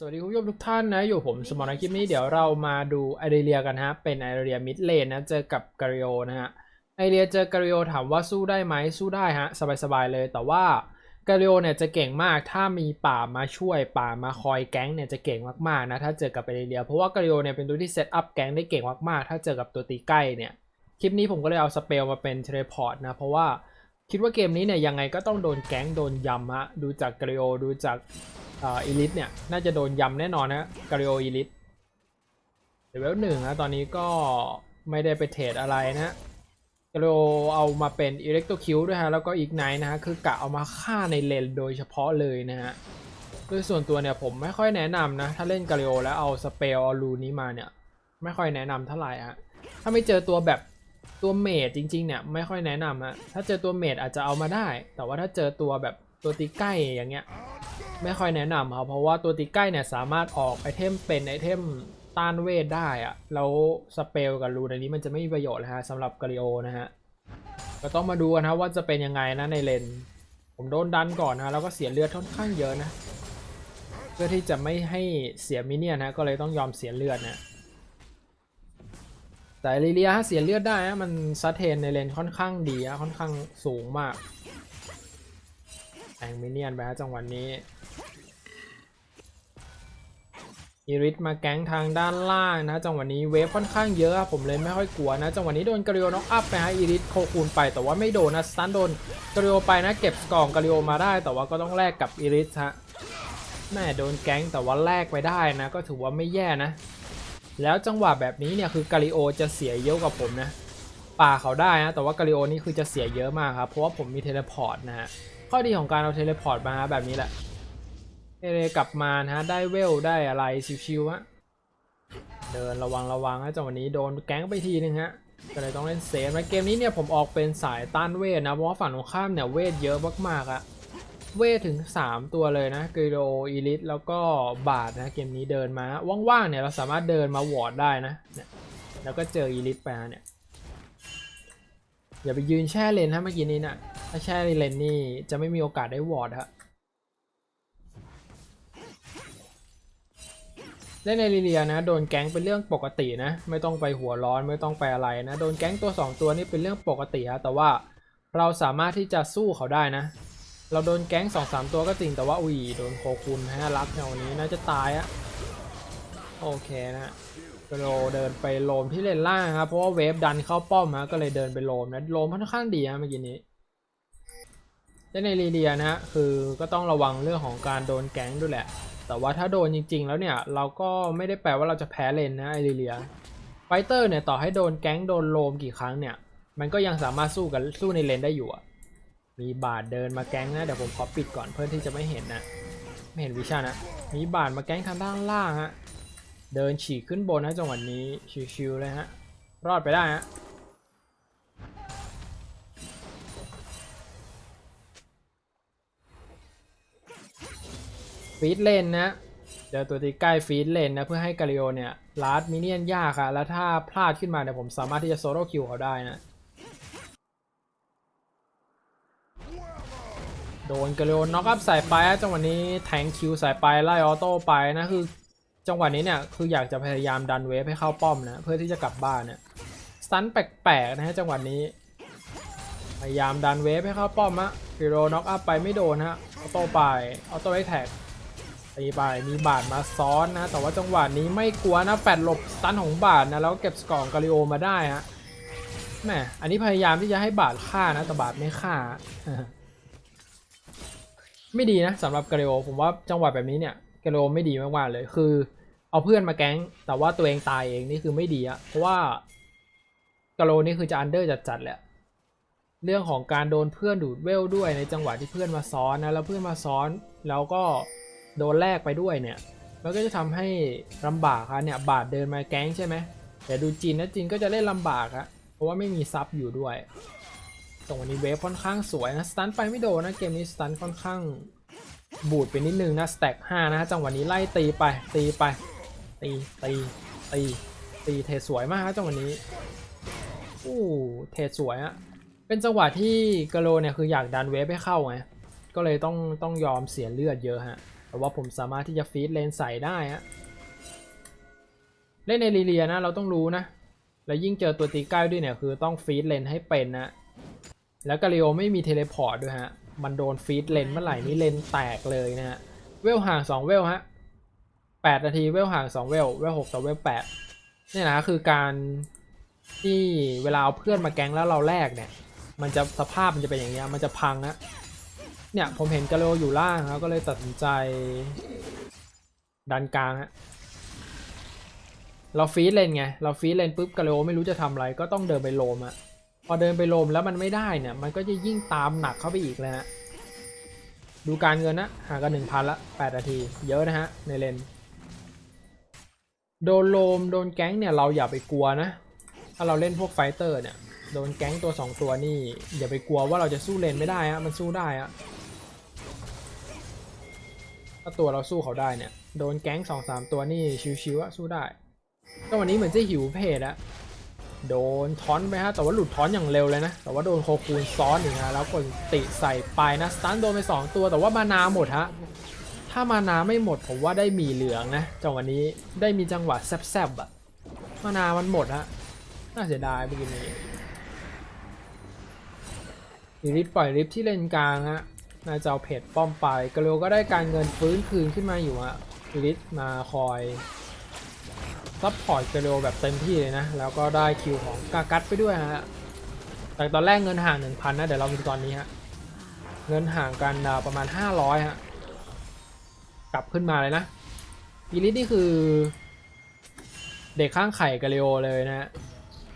สวัสดีคุณผู้ชมทุกท่านนะ อยู่ผมสมอนะคลิปนี้เดี๋ยวเรามาดูไอเรียกันฮะ เป็นไอเรียมิดเลนนะ เจอกับกาเรียนะฮะไอเรียเจอกาเรียถามว่าสู้ได้ไหมสู้ได้ฮะ สบายๆเลย แต่ว่ากาเรียเนี่ยจะเก่งมากถ้ามีป่ามาช่วยป่ามาคอยแก๊งเนี่ยจะเก่งมากๆนะถ้าเจอกับไอเรียเพราะว่ากาเรียเนี่ยเป็นตัวที่เซตอัพแก๊งได้เก่งมากๆ ถ้าเจอกับตัวตีใกล้เนี่ยคลิปนี้ผมก็เลยเอาสเปลมาเป็นเทเลพอร์ตนะเพราะว่า คิดว่าเกมนี้เนี่ยยังไงก็ต้องโดนแก๊งโดนยำฮะดูจากกาเรียดูจากอีลิทเนี่ยน่าจะโดนยำแน่นอนนะการิโออีลิทเลเวลหนึ่งนะตอนนี้ก็ไม่ได้ไปเทรดอะไรนะการิโอเอามาเป็นอิเล็กโตคิวด้วยฮะแล้วก็อีกไนนะฮะคือกะเอามาฆ่าในเลนโดยเฉพาะเลยนะฮะโดยส่วนตัวเนี่ยผมไม่ค่อยแนะนำนะถ้าเล่นกาลิโอแล้วเอาสเปลเอารูนี้มาเนี่ยไม่ค่อยแนะนำเท่าไหร่ฮะถ้าไม่เจอตัวแบบ ตัวเมดจริงๆเนี่ยไม่ค่อยแนะนำฮะถ้าเจอตัวเมดอาจจะเอามาได้ แต่ว่าถ้าเจอตัวแบบตัวตีใกล้อย่างเงี้ยไม่ค่อยแนะนำครับเพราะว่าตัวตีใกล้เนี่ยสามารถออกไอเทมเป็นไอเทมต้านเวทได้อะแล้วสเปลกับรูในนี้มันจะไม่มีประโยชน์นะฮะสำหรับกาลิโอนะฮะก็ต้องมาดูกันนะว่าจะเป็นยังไงนะในเลน ผมโดนดันก่อนนะแล้วก็เสียเลือดค่อนข้างเยอะนะ เพื่อที่จะไม่ให้เสียมิเนียนนะก็เลยต้องยอมเสียเลือดนะ แต่ลิเลียฮะเสียเลือดได้นะมันซัดเทนในเลนค่อนข้างดีนะค่อนข้างสูงมากแทงมินเนียนไปฮะจังหวะนนี้อีริสมาแก๊งทางด้านล่างนะจังหวะนนี้เวฟค่อนข้างเยอะผมเลยไม่ค่อยกลัวนะจังหวะนนี้โดนกาลิโอน็อกอัพไปฮะอีริสโคคูนไปแต่ว่าไม่โดนนะสตันโดนกาลิโอไปนะเก็บกล่องกาลิโอมาได้ แต่ว่าก็ต้องแลกกับอีริสฮะแม่โดนแก๊งแต่ว่าแลกไปได้นะ ก็ถือว่าไม่แย่นะ แล้วจังหวะแบบนี้เนี่ยคือกาลิโอจะเสียเยอะกับผมนะป่าเขาได้นะแต่ว่ากาลิโอนี่คือจะเสียเยอะมากครับเพราะว่าผมมีเทเลพอร์ตนะฮะข้อดีของการเอาเทเลพอร์ตมาแบบนี้แหละเทเลกลับมานะฮะได้เวลได้อะไรชิวๆฮะเดินระวังระวังนะจังหวะนี้โดนแก๊งไปทีนึงฮะก็เลยต้องเล่นเซฟนะเกมนี้เนี่ยผมออกเป็นสายต้านเวทนะเพราะว่าฝั่งตรงข้ามเนี่ยเวทเยอะมากๆอะ เวทถึง 3 ตัวเลยนะกริโดอีลิทแล้วก็บาทนะเกมนี้เดินมาว่างๆเนี่ยเราสามารถเดินมาวอร์ดได้นะเนี่ยแล้วก็เจออีลิทไปฮะเนี่ยอย่าไปยืนแช่เลนถ้าเมื่อกี้นี้นะถ้าแช่เลนนี่จะไม่มีโอกาสได้วอร์ดฮะเล่นในลีเลียนะโดนแก๊งเป็นเรื่องปกตินะ ไม่ต้องไปหัวร้อนไม่ต้องไปอะไรนะ โดนแก๊งตัว 2 ตัวนี่เป็นเรื่องปกติฮะแต่ว่าเราสามารถที่จะสู้เขาได้นะ เราโดนแก๊ง2อสตัวก็จริงแต่ว่าอุ้ยโดนโคคุนฮะรักในวันนี้น่าจะตายอะโอเคนะโลเดินไปโลมที่เลนล่างครับเพราะว่าเวฟดันเข้าป้อมฮะก็เลยเดินไปโลมนะโลมค่อนข้างดีฮะเมื่อกี้นี้และในลีเดียนะฮะคือก็ต้องระวังเรื่องของการโดนแก๊งด้วยแหละ แต่ว่าถ้าโดนจริง ๆ แล้วเนี่ยเราก็ไม่ได้แปลว่าเราจะแพ้เลนนะไอลีเดียไฟเตอร์เนี่ยต่อให้โดนแก๊งโดนโลมกี่ครั้งเนี่ยมันก็ยังสามารถสู้กันสู้ในเลนได้อยู่อะ มีบาดเดินมาแก๊งนะเดี๋ยวผมขอปิดก่อนเพื่อที่จะไม่เห็นนะไม่เห็นวิชานะมีบาดมาแก๊งทางด้านล่างฮะเดินฉีกขึ้นบนนะจังหวะนี้ชิวๆเลยฮะรอดไปได้ฮะฟีดเลนนะเดี๋ยวตัวตีใกล้ฟีดเลนนะเพื่อให้กาลิโอเนี่ยลาดมิเนียนยากอะแล้วถ้าพลาดขึ้นมาเนี่ยผมสามารถที่จะโซโล่คิวเขาได้นะ โดนกาลิโอน็อกอัพสายไปฮะจังหวะนี้แทงคิวสายไปไล่ออโต้ไปนะคือ จังหวะนี้เนี่ยคืออยากจะพยายามดันเวฟให้เข้าป้อมนะเพื่อที่จะกลับบ้านเนี่ยสันแปลกๆนะฮะจังหวะนี้ พยายามดันเวฟให้เข้าป้อมอะฟิโรน็อกอัพไปไม่โดนฮะออโต้ไปออโต้แท็กตีไปมีบาดมาซ้อนนะ แต่ว่าจังหวะนี้ไม่กลัวนะแฟดหลบสันของบาดนะแล้วเก็บสกอร์ของกาลิโอมาได้ฮะแหมอันนี้พยายามที่จะให้บาดฆ่านะแต่บาดไม่ฆ่า ไม่ดีนะสำหรับเกาลิโอผมว่าจังหวะแบบนี้เนี่ยเกาลิโอไม่ดีมากๆเลย คือ เอาเพื่อนมาแก๊ง แต่ว่าตัวเองตายเองนี่คือไม่ดีอะเพราะว่าเกาโลนี่คือจะอันเดอร์จัดๆแหละเรื่องของการโดนเพื่อนดูดเวลด้วยในจังหวะที่เพื่อนมาซ้อนนะแล้วเพื่อนมาซ้อนแล้วก็โดนแลกไปด้วยเนี่ยมันก็จะทำให้ลำบากครับเนี่ยบาดเดินมาแก๊งใช่ไหมแต่ดูจีนนะจีนก็จะเล่นลำบากอะเพราะว่าไม่มีซับอยู่ด้วย ตรงวันนี้เวฟค่อนข้างสวยนะสตันไปไม่โดนนะเกมนี้สตันค่อนข้างบูดไปนิดนึงนะสแต็กห้านะจังหวะนี้ไล่ตีไปตีไปตีตีตีตีเทสวยมากฮะจังหวะนี้อู้เทสวยอะเป็นจังหวะที่กะโลเนี่ยคืออยากดันเวฟให้เข้าไงก็เลยต้องต้องยอมเสียเลือดเยอะฮะแต่ว่าผมสามารถที่จะฟีดเลนใส่ได้ฮะเล่นในลีเลียนะเราต้องรู้นะ แล้วยิ่งเจอตัวตีใกล้ด้วยเนี่ยคือต้องฟีดเลนให้เป็นนะ แล้วกาลิโอไม่มีเทเลพอร์ตด้วยฮะ มันโดนฟีดเลนเมื่อไหร่นี่เลนแตกเลยนะฮะ เวลห่าง 2 เวลฮะ8นาทีเวลห่าง 2 เวล เวล6ต่อเวล8เนี่ยนะคือการที่เวลาเอาเพื่อนมาแก๊งแล้วเราแลกเนี่ย มันจะสภาพมันจะเป็นอย่างเงี้ย มันจะพังนะ เนี่ยผมเห็นกาลิโออยู่ล่างครับก็เลยตัดสินใจดันกลางฮะเราฟีดเลนไง เราฟีดเลนปุ๊บกาเลโอไม่รู้จะทำอะไรก็ต้องเดินไปโลมอะ พอเดินไปโลมแล้วมันไม่ได้เนี่ย มันก็จะยิ่งตามหนักเข้าไปอีกเลยฮะดูการเงินนะห่างกันหนึ่งพันละแปดนาที เยอะนะฮะ ในเลนโดนโลมโดนแก๊งเนี่ยเราอย่าไปกลัวนะ ถ้าเราเล่นพวกไฟเตอร์เนี่ยโดนแก๊งตัวสองตัวนี่ อย่าไปกลัวว่าเราจะสู้เลนไม่ได้ฮะมันสู้ได้ฮะถ้าตัวเราสู้เขาได้เนี่ย โดนแก๊งสองสามตัวนี่ชิวๆอะสู้ได้ก็วันนี้เหมือนจะหิวเพจอะ โดนทอนไปฮะ แต่ว่าหลุดทอนอย่างเร็วเลยนะ แต่ว่าโดนโคคูนซ้อนอีกนะแล้วกดติใส่ไปนะสตันโดนไป 2 ตัว แต่ว่ามานาหมดฮะ ถ้ามานาไม่หมดผมว่าได้มีเหลืองนะจังหวะนี้ได้มีจังหวะแซบๆอะมานามันหมดฮะ น่าเสียดายเมื่อกี้นี้อีริสปล่อยริฟที่เลนกลางฮะน่าจะเอาเพจป้อมไปกระโลก็ได้การเงินฟื้นคืนขึ้นมาอยู่ฮะอีริสมาคอย ซัพพอร์ตเกโรแบบเต็มที่เลยนะ แล้วก็ได้คิวของกากัดไปด้วยฮะแต่ตอนแรกเงินห่าง 1,000 นะ เดี๋ยวเราดูตอนนี้ฮะ เงินห่างกันประมาณ 500 ฮะ กลับขึ้นมาเลยนะอีลิทนี่คือ เด็กข้างไข่กาลิโอเลยนะ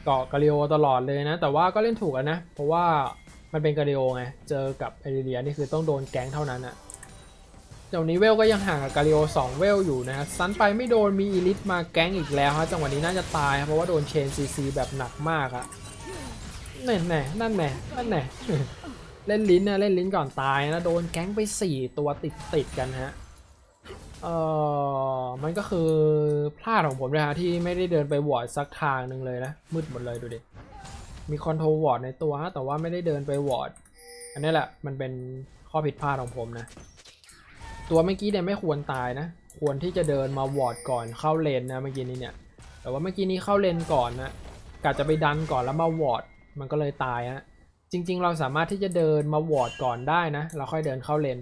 เกาะกาลิโอตลอดเลยนะ แต่ว่าก็เล่นถูกนะ เพราะว่ามันเป็นกาลิโอไง เจอกับเอริเลียนี่คือต้องโดนแก๊งเท่านั้นอะ เดี๋ยวนี้เวลก็ยังห่างกับกาลิโอ2เวลอยู่นะฮะซันไปไม่โดนมีอีลิทมาแก๊งอีกแล้วฮะจังหวะนี้น่าจะตายครับเพราะว่าโดนเชนซีซีแบบหนักมากอะแน่แน่นั่นแน่นั่นแน่เล่นลิ้นนะเล่นลิ้นก่อนตายนะโดนแก๊งไป 4 ตัวติดติดกันฮะเออมันก็คือพลาดของผมเลยฮะที่ไม่ได้เดินไปวอร์ดสักทางหนึ่งเลยนะมืดหมดเลยดูดิมีคอนโทรลวอร์ดในตัวฮะแต่ว่าไม่ได้เดินไปวอร์ดอันนี้แหละมันเป็นข้อผิดพลาดของผมนะ ตัวเมื่อกี้เนี่ยไม่ควรตายนะ ควรที่จะเดินมาวอร์ดก่อนเข้าเลนนะเมื่อกี้นี้เนี่ย แต่ว่าเมื่อกี้นี้เข้าเลนก่อนนะกะจะไปดันก่อนแล้วมาวอร์ดมันก็เลยตายฮะจริง ๆ เราสามารถที่จะเดินมาวอร์ดก่อนได้นะเราค่อยเดินเข้าเลน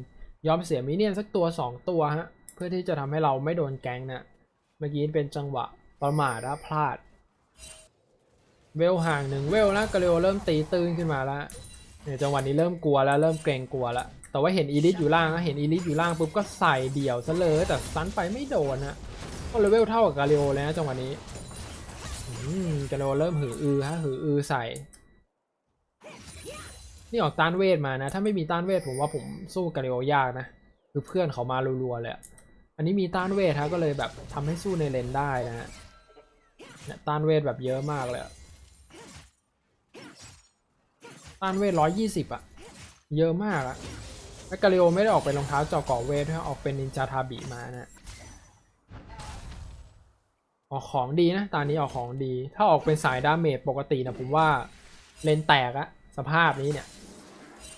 ยอมเสียมิเนียนสักตัว 2 ตัวฮะเพื่อที่จะทำให้เราไม่โดนแก๊งนะเมื่อกี้เป็นจังหวะประมาทนะพลาด เวลห่างหนึ่งเวลนะกาเลโอเริ่มตีตื้นขึ้นมาแล้วเนี่ยจังหวะนี้เริ่มกลัวแล้วเริ่มเกรงกลัวแล้ว แต่ว่าเห็นอีลิทอยู่ล่างนะเห็นอีลิทอยู่ล่างปุ๊บก็ใส่เดี่ยวซะเลยแต่ซันไปไม่โดนนะก็เลเวลเท่ากับกาเลโอเลยนะจังหวะนี้กาเลโอเริ่มหืออือฮะหืออือใส่นี่ออกต้านเวทมานะ ถ้าไม่มีต้านเวทผมว่าผมสู้กาเลโอยากนะคือเพื่อนเขามารัวๆเลยอันนี้มีต้านเวทฮะก็เลยแบบทำให้สู้ในเลนได้นะฮะต้านเวทแบบเยอะมากเลยต้านเวทร้อยยี่สิบอะเยอะมากอะ แล้วกาเลโอไม่ได้ออกเป็นรองเท้าเจาะเกาะเวทออกเป็นนินจาทาบิมานะออกของดีนะตอนนี้ออกของดี ถ้าออกเป็นสายดาเมจปกตินะผมว่าเลนแตกอะสภาพนี้เนี่ย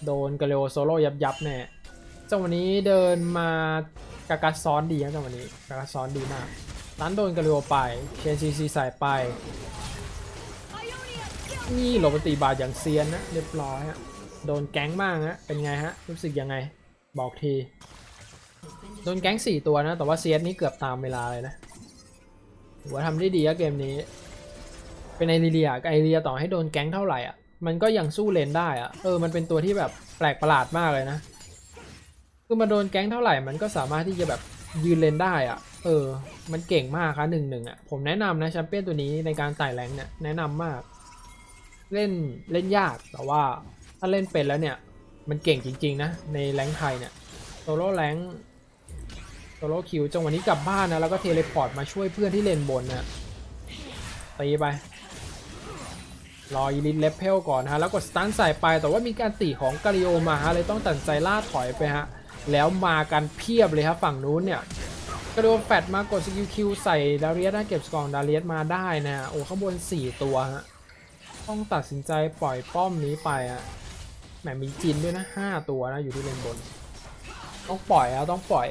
โดนกาเลโอโซโล่ยับยับๆแน่จังหวะนี้เดินมากากัสซ้อนดีนะจังหวะนี้กากัสซ้อนดีมากตันโดนกาเลโอไปเชนซีซีใส่ไปนี่โรบตีบาทอย่างเซียนนะเรียบร้อยฮะ โดนแก๊งมากฮะเป็นไงฮะรู้สึกยังไง บอกที โดนแก๊งสี่ตัวนะ แต่ว่าเซียนนี่เกือบตามเวลาเลยนะถือว่าทำได้ดีอะเกมนี้ เป็นไอรีเลียไอเรียต่อให้โดนแก๊งเท่าไหร่อะมันก็ยังสู้เลนได้อะเออมันเป็นตัวที่แบบแปลกประหลาดมากเลยนะคือมาโดนแก๊งเท่าไหร่มันก็สามารถที่จะแบบยืนเลนได้อะ เออ มันเก่งมากครับหนึ่งหนึ่งอะ ผมแนะนำนะแชมเปี้ยนตัวนี้ในการไต่แรงเนี่ยแนะนำมาก เล่นเล่นยากแต่ว่า ถ้าเล่นเป็นแล้วเนี่ย มันเก่งจริง ๆ นะ ในแรงไทยเนี่ยโซโล่แรงโซโล่คิวจังหวะนี้กลับบ้านนะ แล้วก็เทเลพอร์ตมาช่วยเพื่อนที่เลนบนนะตีไป รออีลิทเลเพลก่อนฮะ แล้วกดสตันใส่ไป แต่ว่ามีการตีของกาลิโอมาฮะ เลยต้องตัดใจล่าถอยไปฮะ แล้วมากันเพียบเลยครับฝั่งนู้นเนี่ยกระโดดแฟดมากดสกิลคิวใส่ดาเรียสนะเก็บสกอร์ดาเรียสมาได้นะฮะโอ้ข้างบน 4 ตัวฮะ ต้องตัดสินใจปล่อยป้อมนี้ไปฮะ แหมมีจินด้วยนะ5ตัวนะอยู่ที่เลนบน ต้องปล่อยอะต้องปล่อย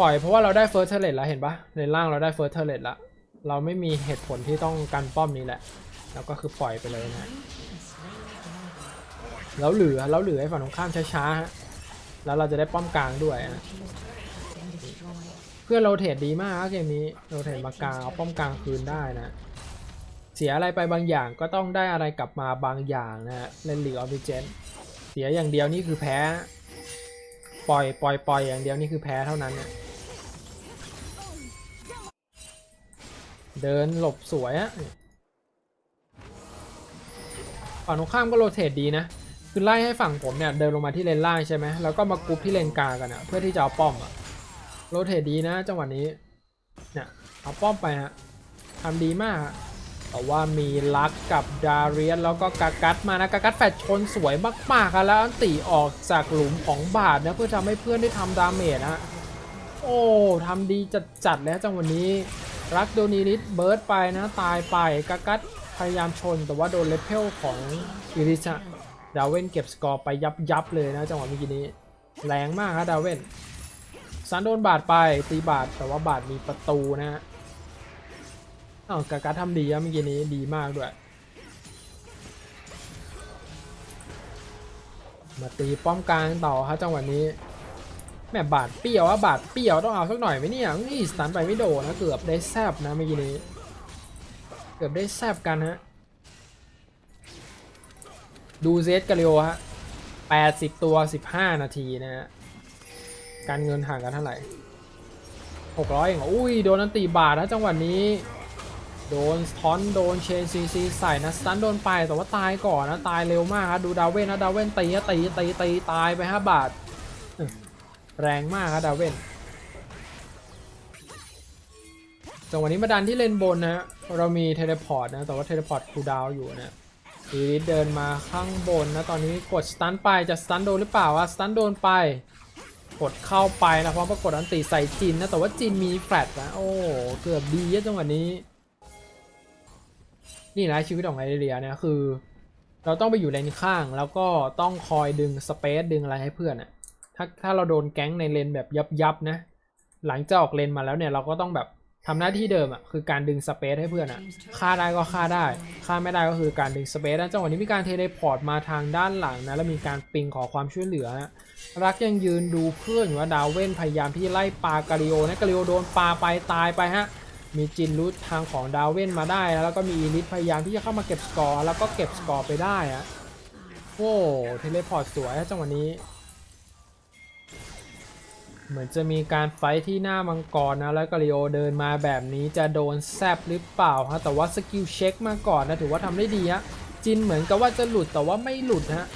ปล่อยเพราะว่าเราได้เฟิร์สเทเลตแล้วเห็นปะในล่างเราได้เฟิร์สเทเลตแล้วเราไม่มีเหตุผลที่ต้องการป้อมนี้แหละ แล้วก็คือปล่อยไปเลยนะแล้วเหลือแล้วเหลือให้ฝั่งตรงข้ามช้าๆฮะแล้วเราจะได้ป้อมกลางด้วยนะเพื่อโรเทตดีมากเกมนี้โรเทตมากลางเอาป้อมกลางคืนได้นะ เสียอะไรไปบางอย่างก็ต้องได้อะไรกลับมาบางอย่างนะฮะเล่นลีกออฟเจนเสียอย่างเดียวนี่คือแพ้ ปล่อยปล่อยปล่อยอย่างเดียวนี่คือแพ้เท่านั้นนะเดินหลบสวยอะฝั่งตรงข้ามก็โรเทตดีนะ คือไล่ให้ฝั่งผมเนี่ยเดินลงมาที่เลนล่างใช่ไหมแล้วก็มากรุ๊ปที่เลนกลางกันอะเพื่อที่จะเอาป้อมอะโรเทตดีนะจังหวะนี้เนี่ยเอาป้อมไปฮะทำดีมาก แต่ว่ามีลักกับดาเรียนแล้วก็กากัดมานะกากัดแฟดชนสวยมากๆแล้วอันตีออกจากหลุมของบาทนะเพื่อทำให้เพื่อนได้ทำดาเมจนะโอ้ทำดีจัดๆแล้วจังวะนี้รักโดนีนิดเบิร์ดไปนะตายไปกากัดพยายามชนแต่ว่าโดนเลเพลของอิริชะดาวเวนเก็บสกอร์ไปยับยับๆเลยนะจังหวะเมื่อกี้นี้แรงมากครับดาวเวนซันโดนบาดไปตีบาดแต่ว่าบาดมีประตูนะฮะ อ้าวกากัดทำดีอะเมื่อกี้นี้ดีมากด้วย มาตีป้อมกลางต่อครับจังหวะนี้แม่บาดเปี้ยวว่าบาดเปี้ยวต้องเอาสักหน่อยไหมเนี่ยนี่สตันไปไม่โดนนะเกือบได้แซบนะเมื่อกี้นี้ เกือบได้แซบกันฮะดูเซตกาลิโอฮะ80ตัว15นาทีนะฮะการเงินห่างกันเท่าไหร่600เองเหรออุ้ยโดนนันตีบาทนะจังหวะนี้ โดนทอนโดนเชนซีซีใส่นะสตันโดนไปแต่ว่าตายก่อนนะตายเร็วมากครับดูดาวเวนนะดาวเวนตีตีตีตีตายไปห้าบาท แรงมากครับดาวเวนจังหวะนี้มาดันที่เลนบนนะเรามีเทเลพอร์ตนะแต่ว่าเทเลพอร์ตคูดาวอยู่นะอีริสเดินมาข้างบนนะตอนนี้กดสตันไปจะสตันโดนหรือเปล่าวะสตันโดนไปกดเข้าไปนะเพราะปรากฏอันติใส่จินนะแต่ว่าจินมีแฟลตนะโอ้เกือบดีจังหวะนี้ นี่นะชีวิตของไอเรียเนี่ยคือ เราต้องไปอยู่เลนข้างแล้วก็ต้องคอยดึงสเปซดึงอะไรให้เพื่อนอะถ้าถ้าเราโดนแก๊งในเลนแบบยับยับๆนะ หลังจากออกเลนมาแล้วเนี่ยเราก็ต้องแบบทำหน้าที่เดิมอะคือการดึงสเปซให้เพื่อนอะฆ่าได้ก็ฆ่าได้ฆ่าไม่ได้ก็คือการดึงสเปซนะจังหวะนี้มีการเทเลพอร์ตมาทางด้านหลังนะแล้วมีการปิงขอความช่วยเหลือนะรักยังยืนดูเพื่อนอยู่ว่าดาวเว่นพยายามที่ไล่ปลากาลิโอนะกาลิโอโดนปลาไปตายไปฮะ มีจินรูททางของดาวเว่นมาได้ แล้วก็มีอีลิทพยายามที่จะเข้ามาเก็บสกอร์แล้วก็เก็บสกอร์ไปได้อะโอ้เทเลพอร์ตสวยจังหวะนี้ เหมือนจะมีการไฟที่หน้ามังกรนะ แล้วกาลิโอเดินมาแบบนี้จะโดนแซบหรือเปล่าฮะแต่ว่าสกิลเช็คมาก่อนนะถือว่าทำได้ดีฮะจินเหมือนกับว่าจะหลุดแต่ว่าไม่หลุดฮะ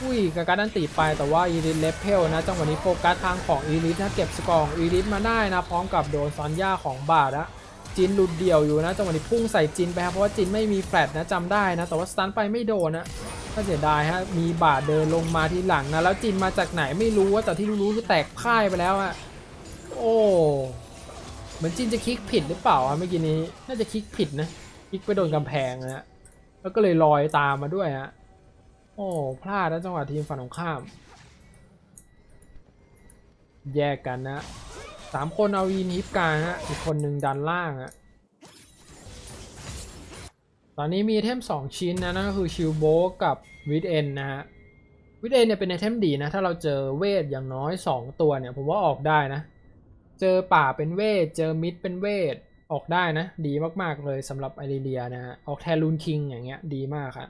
อุ้ยกาการันตีไปแต่ว่าอีลิทเลฟเพลนะจังหวะนี้โฟกัสทางของอีลิทนะเก็บสกอร์อีลิทมาได้นะพร้อมกับโดนซอนย่าของบาทนะ จินหลุดเดี่ยวอยู่นะจังหวะนี้พุ่งใส่จินไปครับเพราะว่าจินไม่มีแฟลตนะจำได้นะ แต่ว่าสตันไปไม่โดนนะก็เสียดายฮะมีบาดเดินลงมาที่หลังนะแล้วจินมาจากไหนไม่รู้ว่าแต่ที่รู้ๆคือแตกพ่ายไปแล้วอะโอ้เหมือนจินจะคลิกผิดหรือเปล่าอะเมื่อกี้นี้น่าจะคลิกผิดนะคลิกไปโดนกำแพงนะแล้วก็เลยลอยตามมาด้วยฮะโอ้พลาดนะจังหวะทีมฝั่งตรงข้าม แยกกันนะ สามคนเอาอีนิฟกลางฮะอีกคนหนึ่งดันล่างฮะตอนนี้มีไอเทม2ชิ้นนะนั่นก็คือชิลโบกับวิดเอนนะฮะวิดเอนเนี่ยเป็นไอเทมดีนะ ถ้าเราเจอเวทอย่างน้อย 2 ตัวเนี่ย ผมว่าออกได้นะ เจอป่าเป็นเวท เจอมิดเป็นเวท ออกได้นะ ดีมากๆเลยสำหรับไอริเลียนะฮะออกแทนลูนคิงอย่างเงี้ยดีมากครับ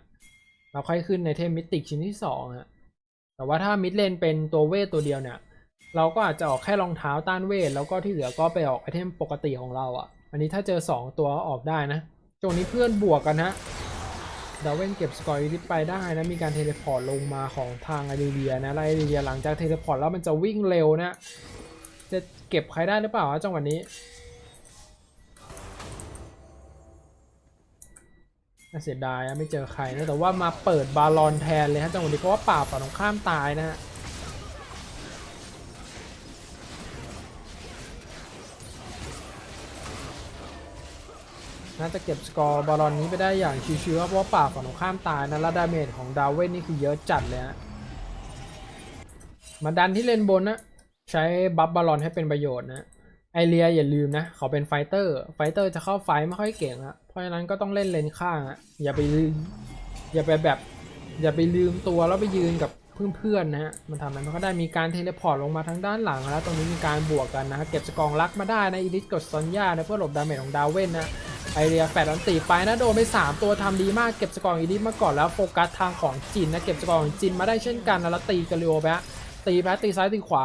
เราค่อยขึ้นในเทมมิติกชิ้นที่2ฮะแต่ว่าถ้ามิดเลนเป็นตัวเวทตัวเดียวเนี่ย เราก็อาจจะออกแค่รองเท้าต้านเวท แล้วก็ที่เหลือก็ไปออกไอเทมปกติของเราอะ่ะ อันนี้ถ้าเจอ 2 ตัวออกได้นะตรงนี้เพื่อนบวกกันฮะดาวเวนเก็บสกอร์อีลิทไปได้นะ มีการเทเลพอร์ตลงมาของทางไอริเลียนะไอริเลียหลังจากเทเลพอร์ตแล้วมันจะวิ่งเร็วนะ จะเก็บใครได้หรือเปล่าจังหวะนี้น่าเสียดายนะไม่เจอใครนะ แต่ว่ามาเปิดบาลอนแทนเลยฮะจังหวะนี้เพราะว่าป่าฝั่งตรงข้ามตายนะฮะ น่าจะเก็บสกอร์บอลลอนนี้ไปได้อย่างชิวๆเพราะว่าป่าฝั่งตรงข้ามตายนะแล้วดาเมจของดาวเว่นนี่คือเยอะจัดเลยฮะมาดันที่เลนบนนะใช้บัฟบอลลอนให้เป็นประโยชน์นะไอเรียอย่าลืมนะเขาเป็นไฟเตอร์ไฟเตอร์จะเข้าไฟไม่ค่อยเก่งอะเพราะฉะนั้นก็ต้องเล่นเลนข้างอะอย่าไปลืมอย่าไปแบบ อย่าไปลืมตัวแล้วไปยืนกับเพื่อนๆนะฮะมันทำอะไรมันก็ได้มีการเทเลพอร์ตลงมาทางด้านหลังแล้วตรงนี้มีการบวกกันนะเก็บสกองรักมาได้นะอีลิสกดซอนย่านะเพื่อหลบดาเมจของดาวเว่นนะ ไอเรียแฟดอันตีไปนะโดนไป 3 ตัวทำดีมากเก็บสกอร์อีลิทมาก่อนแล้วโฟกัสทางของจินนะเก็บสกอร์ของจินมาได้เช่นกันนะแล้วตีกาลิโอไปฮะตีไปฮะตีซ้ายตีขวา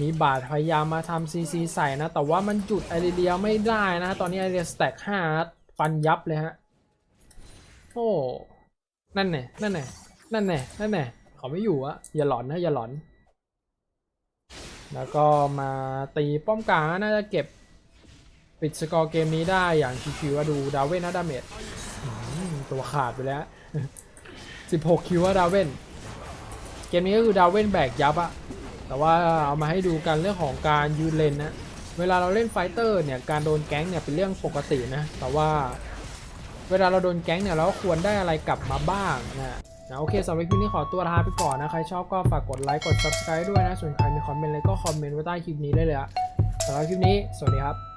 มีบาดพยายามมาทำซีซีใส่นะ แต่ว่ามันหยุดไอเรียไม่ได้นะ ตอนนี้ไอเรียสแต็กห้าฟันยับเลยฮะโอ้นั่นแน่นั่นแน่นั่นแน่นั่นแน่เขาไม่อยู่อะอย่าหลอนนะอย่าหลอน แล้วก็มาตีป้อมกลางน่าจะเก็บ ปิดสกอร์เกมนี้ได้อย่างชิวๆว่าดูดาวเว่นนะดาเมจอืมตัวขาดไปแล้ว 16 คิวว่าดาวเว่นเกมนี้ก็คือดาวเว่นแบกยับอะแต่ว่าเอามาให้ดูกันเรื่องของการยืนเลนนะเวลาเราเล่นไฟเตอร์เนี่ยการโดนแก๊งเนี่ยเป็นเรื่องปกตินะแต่ว่าเวลาเราโดนแก๊งเนี่ยเราก็ควรได้อะไรกลับมาบ้างนะนะโอเคสำหรับคลิปนี้ขอตัวลาไปก่อนนะ ใครชอบก็ฝากกดไลค์กด subscribe ด้วยนะ ส่วนใครมีคอมเมนต์อะไรก็คอมเมนต์ไว้ใต้คลิปนี้ได้เลยอะสำหรับคลิปนี้ สวัสดีครับ